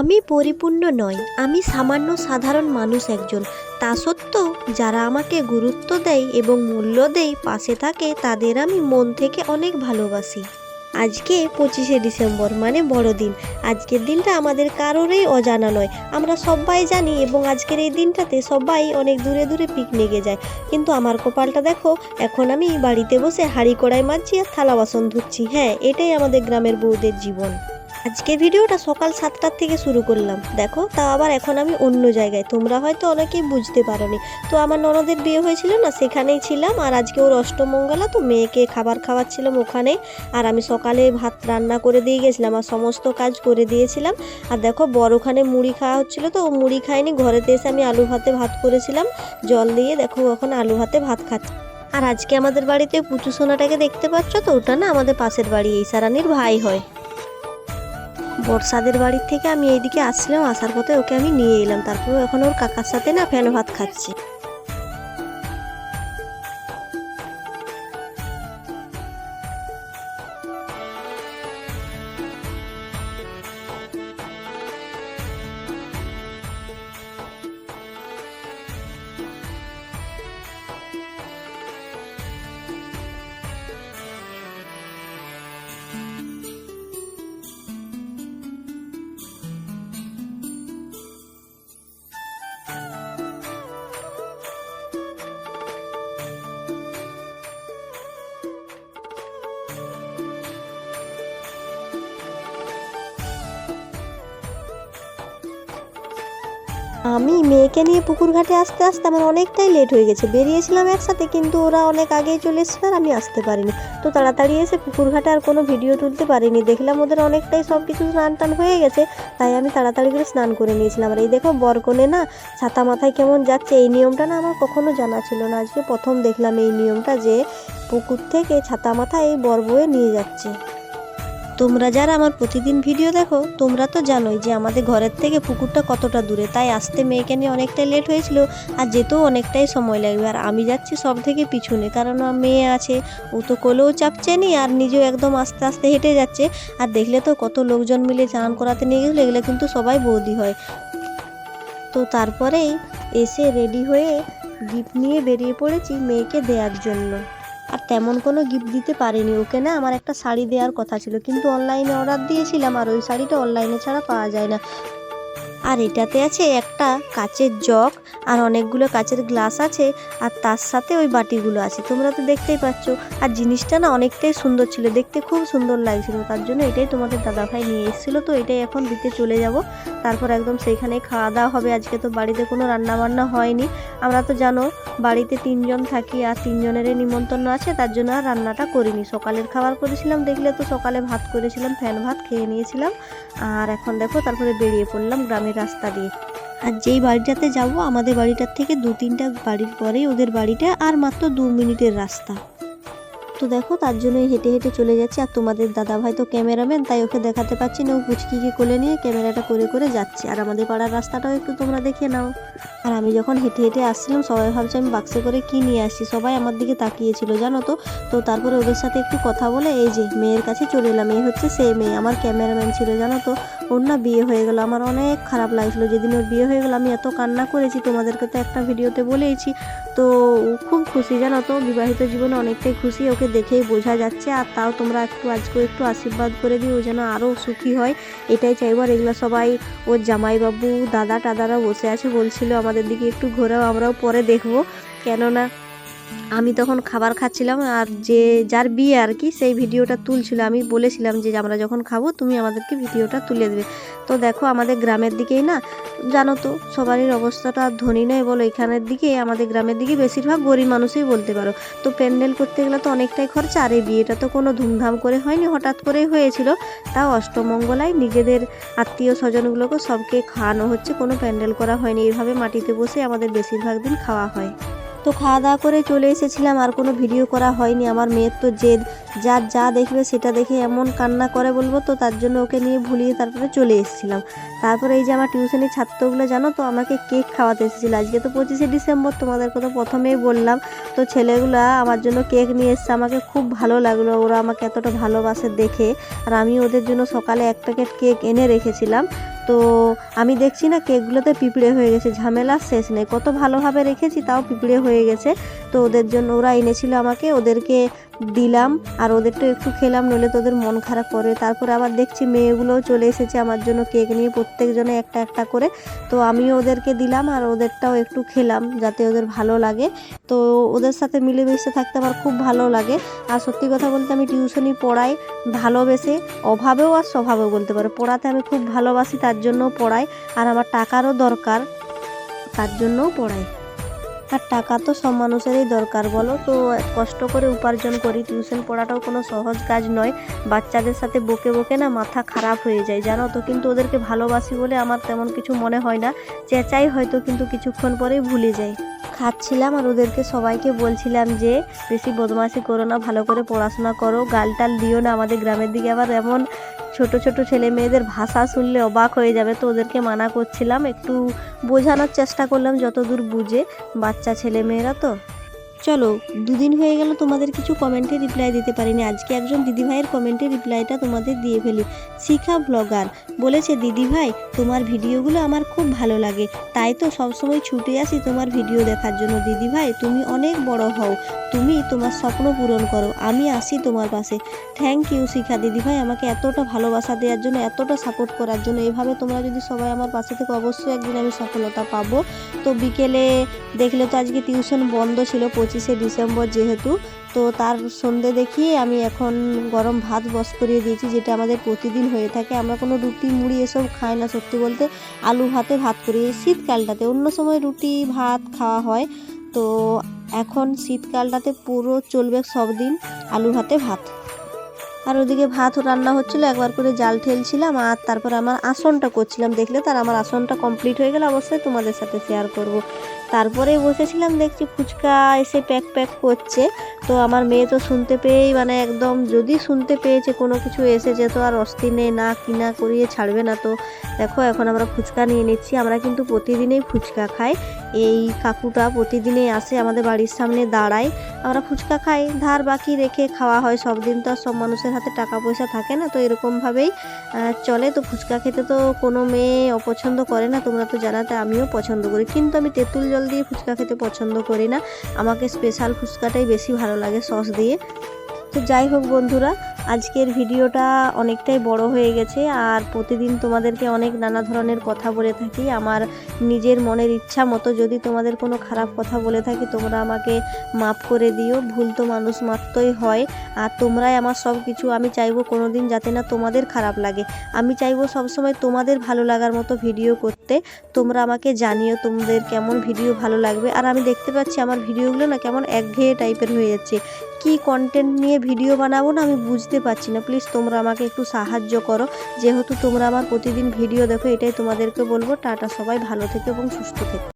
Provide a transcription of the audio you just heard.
আমি পরিপূর্ণ নই, আমি সামান্য সাধারণ মানুষ একজন। তা সত্ত্বেও যারা আমাকে গুরুত্ব দেয় এবং মূল্য দেয়, পাশে থাকে তাদের আমি মন থেকে অনেক ভালোবাসি। আজকে পঁচিশে ডিসেম্বর মানে বড়দিন। আজকের দিনটা আমাদের কারোরই অজানা নয়। আমরা সবাই জানি এবং আজকের এই দিনটাতে সবাই অনেক দূরে দূরে পিকনিকে যায়। কিন্তু আমার কপালটা দেখো, এখন আমি বাড়িতে বসে হাঁড়ি কড়াই মাজছি আর থালা বাসন ধুচ্ছি। হ্যাঁ এটাই আমাদের গ্রামের বউদের জীবন। আজকে ভিডিওটা সকাল সাতটার থেকে শুরু করলাম। দেখো, তা আবার এখন আমি অন্য জায়গায়। তোমরা হয়তো অনেকেই বুঝতে পারোনি। তো আমার ননদের বিয়ে হয়েছিল না, সেখানেই ছিলাম। আর আজকে ওর অষ্টমঙ্গলা, তো মেয়েকে খাবার খাওয়াচ্ছিলাম ওখানে। আর আমি সকালে ভাত রান্না করে দিয়ে গেছিলাম আর সমস্ত কাজ করে দিয়েছিলাম। আর দেখো বড় ওখানে মুড়ি খাওয়া হচ্ছিল, তো ও মুড়ি খায়নি। ঘরেতে এসে আমি আলু ভাতে ভাত করেছিলাম। জল দিয়ে দেখো এখন আলু ভাতে ভাত খাচ্ছি। আর আজকে আমাদের বাড়িতে পুচু সোনাটাকে দেখতে পাচ্ছ তো? ওটা না আমাদের পাশের বাড়ি, এই সারানির ভাই হয়। বর্ষাদের বাড়ির থেকে আমি এইদিকে আসছিলাম আসার পথে ওকে আমি নিয়ে এলাম। তারপর এখন ওর কাকার সাথে না ফ্যান ভাত খাচ্ছি। আমি মেয়েকে নিয়ে পুকুর ঘাটে আসতে আসতে আমার অনেকটাই লেট হয়ে গেছে। বেরিয়েছিলাম একসাথে, কিন্তু ওরা অনেক আগেই চলে এসেছিল আর আমি আসতে পারিনি। তো তাড়াতাড়ি এসে পুকুর ঘাটে আর কোনো ভিডিও তুলতে পারিনি। দেখলাম ওদের অনেকটাই সব কিছু স্নান টান হয়ে গেছে, তাই আমি তাড়াতাড়ি করে স্নান করে নিয়েছিলাম। আর এই দেখো বরকনে না ছাতা মাথায় কেমন যাচ্ছে, এই নিয়মটা না আমার কখনো জানা ছিল না। আজকে প্রথম দেখলাম এই নিয়মটা যে পুকুর থেকে ছাতা মাথায় এই বর বয়ে নিয়ে যাচ্ছে। তোমরা যারা আমার প্রতিদিন ভিডিও দেখো, তোমরা তো জানোই যে আমাদের ঘরের থেকে পুকুরটা কতটা দূরে। তাই আসতে মেয়েকে নিয়ে অনেকটাই লেট হয়েছিল আর যেতেও অনেকটাই সময় লাগবে। আর আমি যাচ্ছি সব থেকে পিছনে, কারণ মেয়ে আছে, ও তো কোলেও চাপছে নি আর নিজেও একদম আস্তে আস্তে হেঁটে যাচ্ছে। আর দেখলে তো কত লোকজন মিলে চান করাতে নিয়ে গেছিল, এগুলো কিন্তু সবাই বৌদি হয়। তো তারপরেই এসে রেডি হয়ে গিফট নিয়ে বেরিয়ে পড়েছি মেয়েকে দেওয়ার জন্য। তেমন কোনো গিফট দিতে পারিনি। ওকে না আমার একটা শাড়ি দেওয়ার কথা ছিল। কিন্তু অনলাইনে অর্ডার দিয়েছিলাম আর ওই শাড়িটা অনলাইনে ছাড়া পাওয়া যায় না। আর এটাতে আছে একটা কাচের জগ আর অনেকগুলো কাচের গ্লাস আছে আর তার সাথে ওই বাটিগুলো আছে। তোমরা তো দেখতেই পাচ্ছ। আর জিনিসটা না অনেকটাই সুন্দর ছিল। দেখতে খুব সুন্দর লাগছিল। তার জন্য এটাই তোমাদের দাদাভাই নিয়ে এসেছিল। তো এটাই এখন দিতে চলে যাব। তারপর একদম সেইখানে খাওয়া দাওয়া হবে। আজকে তো বাড়িতে কোনো রান্না বান্না হয়নি। আমরা তো জানো বাড়িতে তিনজন থাকি আর তিনজনেরই নিমন্ত্রণ আছে। তার জন্য আর রান্নাটা করিনি। সকালের খাবার করেছিলাম। দেখলে তো সকালে ভাত করেছিলাম, ফ্যান ভাত খেয়ে নিয়েছিলাম। আর এখন দেখো তারপরে বেরিয়ে পড়লাম গ্রামের রাস্তা দিয়ে। আর যেই বাড়িটাতে যাব, আমাদের বাড়িটার থেকে দু তিনটা বাড়ির পরেই ওদের বাড়িটা আর মাত্র দু মিনিটের রাস্তা। তো দেখো, তার জন্যই হেঁটে হেঁটে চলে যাচ্ছে। আর তোমাদের দাদা ভাই তো ক্যামেরাম্যান, তাই ওকে দেখাতে পারছি না। ও পুচকিকে কোলে নিয়ে ক্যামেরাটা করে করে যাচ্ছে। আর আমাদের পাড়ার রাস্তাটাও একটু তোমরা দেখে নাও। আর আমি যখন হেঁটে হেঁটে আসছিলাম, সবাই ভাবছে আমি বাক্সে করে কি নিয়ে আসছি? সবাই আমার দিকে তাকিয়েছিল, জানো তো? তো তারপরে ওদের সাথে একটু কথা বলে, এই যে, মেয়ের কাছে চলে এলাম। এই হচ্ছে সে মেয়ে, আমার ক্যামেরাম্যান ছিল, জানো তো? ওর না বিয়ে হয়ে গেল। আমার অনেক খারাপ লাগছিল। যেদিন ওর বিয়ে হয়ে গেল, আমি এত কান্না করেছি, তোমাদেরকে তো একটা ভিডিওতে বলেইছি। তো ও খুব খুশি, জানো তো? বিবাহিত জীবনে অনেকটাই খুশি, ওকে দেখেই বোঝা যাচ্ছে। আর তাও তোমরা একটু আজকে একটু আশীর্বাদ করে দিও, যেন আরও সুখী হয়। এটাই চাইব। আর এগুলো সবাই, ওর জামাইবাবু দাদা টাদারা বসে আছে, বলছিল আমাদের দিকে একটু ঘোরাও, আমরাও পরে দেখব। কেননা আমি তখন খাবার খাচ্ছিলাম আর যে যার বিয়ে আর কি, সেই ভিডিওটা তুলছিল। আমি বলেছিলাম যে, আমরা যখন খাব, তুমি আমাদেরকে ভিডিওটা তুলে দেবে। তো দেখো, আমাদের গ্রামের দিকেই না, জানো তো, সবারই অবস্থাটা ধনী নয় বলো, এখানের দিকে, আমাদের গ্রামের দিকে বেশিরভাগ গরিব মানুষই বলতে পারো। তো প্যান্ডেল করতে গেলে তো অনেকটাই খরচা, আর এই বিয়েটা তো কোনো ধুমধাম করে হয়নি, হঠাৎ করেই হয়েছিল। তাও অষ্টমঙ্গলায় নিজেদের আত্মীয় স্বজনগুলোকে সবকে খাওয়ানো হচ্ছে, কোনো প্যান্ডেল করা হয়নি। এইভাবে মাটিতে বসে আমাদের বেশিরভাগ দিন খাওয়া হয়। তো খাওয়া দাওয়া করে চলে এসেছিলাম, আর কোনো ভিডিও করা হয়নি। আমার মেয়ের তো জেদ, যার যা দেখবে সেটা দেখে এমন কান্না করে বলব তো, তার জন্য ওকে নিয়ে ভুলিয়ে তারপরে চলে এসেছিলাম। তারপরে এই যে আমার টিউশনের ছাত্রগুলো, জানো তো, আমাকে কেক খাওয়াতে এসেছিল। আজকে তো পঁচিশে ডিসেম্বর, তোমাদের কথা প্রথমেই বললাম। তো ছেলেগুলা আমার জন্য কেক নিয়ে এসছে, আমাকে খুব ভালো লাগল। ওরা আমাকে এতটা ভালোবাসে দেখে, আর আমি ওদের জন্য সকালে এক প্যাকেট কেক এনে রেখেছিলাম। তো আমি দেখছি না কেকগুলোতে পিঁপড়ে হয়ে গেছে, ঝামেলা শেষ নেই। কত ভালোভাবে রেখেছি, তাও পিঁপড়ে হয়ে গেছে। তো ওদের জন্য ওরা এনেছিল আমাকে, ওদেরকে দিলাম আর ওদেরটা একটু খেলাম, নইলে তোদের মন খারাপ করে। তারপরে আবার দেখছি মেয়েগুলোও চলে এসেছে আমার জন্য কেক নিয়ে, প্রত্যেকজনে একটা একটা করে। তো আমিও ওদেরকে দিলাম আর ওদেরটাও একটু খেলাম যাতে ওদের ভালো লাগে। তো ওদের সাথে মিলেমিশে থাকতে আমার খুব ভালো লাগে। আর সত্যি কথা বলতে আমি টিউশনি পড়াই, ভালোবেসে, অভাবেও আর স্বভাবেও বলতে পারো। পড়াতে আমি খুব ভালোবাসি, তার জন্যও পড়াই। আর আমার টাকারও দরকার, তার জন্যও পড়াই। আর টাকা তো সব মানুষেরই দরকার, বলো? তো কষ্ট করে উপার্জন করি টিউশন পড়াটাও কোনো সহজ কাজ নয়। বাচ্চাদের সাথে বকে বকে না মাথা খারাপ হয়ে যায়। জানো তো, কিন্তু ওদেরকে ভালোবাসি বলে আমার তেমন কিছু মনে হয় না। চেঁচাই হয়তো কিন্তু কিছুক্ষণ পরেই ভুলে যাই। খাচ্ছিলাম আর ওদেরকে সবাইকে বলছিলাম যে, বেশি বদমাশি করো না, ভালো করে পড়াশোনা করো। গালটাল দিও না আমাদের গ্রামের দিকে। আবার এমন ছোট ছোট ছেলে মেয়েদের ভাষা শুনলে অবাক হয়ে যাবে। তো ওদেরকে মানা করছিলাম, একটু বোঝানোর চেষ্টা করলাম, যতদূর বুঝে। বাচ্চা ছেলে মেয়েরা তো। চলো, দুদিন হয়ে গেল তোমাদের কিছু কমেন্টে রিপ্লাই দিতে পারিনি। আজকে একজন দিদিভাইয়ের কমেন্টে রিপ্লাইটা তোমাদের দিয়ে ফেলি। শিখা ব্লগার বলেছে, দিদিভাই, তোমার ভিডিওগুলো আমার খুব ভালো লাগে। তাই তো সবসময় ছুটে আসি তোমার ভিডিও দেখার জন্য। দিদিভাই, তুমি অনেক বড় হও। তুমি তোমার স্বপ্ন পূরণ করো। আমি আসি তোমার পাশে। Thank you Shikha. দিদিভাই, আমাকে এতটা ভালোবাসা দেওয়ার জন্য, এতটা সাপোর্ট করার জন্য। এভাবে তোমরা যদি সবাই আমার পাশে থেকে, অবশ্যই একদিন আমি সফলতা পাবো। তো বিকেলে দেখলে তো আজকে টিউশন বন্ধ ছিল পঁচিশে ডিসেম্বর যেহেতু, তো তার সন্ধে দেখি আমি এখন গরম ভাত বস করিয়ে দিয়েছি, যেটা আমাদের প্রতিদিন হয়ে থাকে। আমরা কোনো রুটি, মুড়ি এসব খাই না সত্যি বলতে। আলু ভাতে ভাত করি শীতকালটাতে অন্য সময় রুটি, ভাত খাওয়া হয়। তো এখন শীতকালটাতে পুরো চলবে সব দিন আলু ভাতে ভাত। আর ওদিকে ভাত রান্না হচ্ছিল, একবার করে জাল ঠেলছিলাম আর তারপর আমার আসনটা করছিলাম। দেখলে তার আমার আসনটা কমপ্লিট হয়ে গেলে, অবশ্যই তোমাদের সাথে শেয়ার করব। তারপরে বসেছিলাম, দেখছি ফুচকা এসে প্যাক প্যাক করছে। তো আমার মেয়ে তো শুনতে পেয়েই মানে একদম যদি শুনতে পেয়েছে কোনো কিছু এসেছে, তো আর অস্থির নেই না কিনা করিয়ে ছাড়বে না। তো দেখো, এখন আমরা ফুচকা নিয়ে নিচ্ছি। আমরা কিন্তু প্রতিদিনেই ফুচকা খাই। এই কাকুটা প্রতিদিনই আসে আমাদের বাড়ির সামনে দাঁড়ায়। আমরা ফুচকা খাই, ধার বাকি রেখে খাওয়া হয় সব দিন তো আর সব মানুষের হাতে টাকা পয়সা থাকে না, তো এরকমভাবেই চলে। তো ফুচকা খেতে তো কোনো মেয়ে অপছন্দ করে না, তোমরা তো জানাতে আমিও পছন্দ করি। কিন্তু আমি তেঁতুল জল দিয়ে ফুচকা খেতে পছন্দ করি না। আমাকে স্পেশাল ফুচকাটাই বেশি ভালো লাগে সস দিয়ে। তো যাই হোক বন্ধুরা, আজকের ভিডিওটা অনেকটাই বড় হয়ে গেছে আর প্রতিদিন তোমাদেরকে অনেক নানা ধরনের কথা বলে থাকি। আমার নিজের মনের ইচ্ছা মতো যদি তোমাদের কোনো খারাপ কথা বলে থাকি, তোমরা আমাকে মাফ করে দিও। ভুল তো মানুষ মাত্রই হয় আর তোমরাই আমার সব কিছু আমি চাইব কোনো দিন যাতে না তোমাদের খারাপ লাগে। আমি চাইব সবসময় তোমাদের ভালো লাগার মতো ভিডিও করতে। তোমরা আমাকে জানিও তোমাদের কেমন ভিডিও ভালো লাগবে। আর আমি দেখতে পাচ্ছি আমার ভিডিওগুলো না কেমন একঘেয়ে টাইপের হয়ে যাচ্ছে। কি কন্টেন্ট নিয়ে ভিডিও বানাবো না, আমি বুঝতে পারছি না। প্লিজ তোমরা আমাকে একটু সাহায্য করো। যেহেতু তোমরা আমার প্রতিদিন ভিডিও দেখো, এটাই তোমাদেরকে বলব। টাটা সবাই, ভালো থেকে এবং সুস্থ থেকো।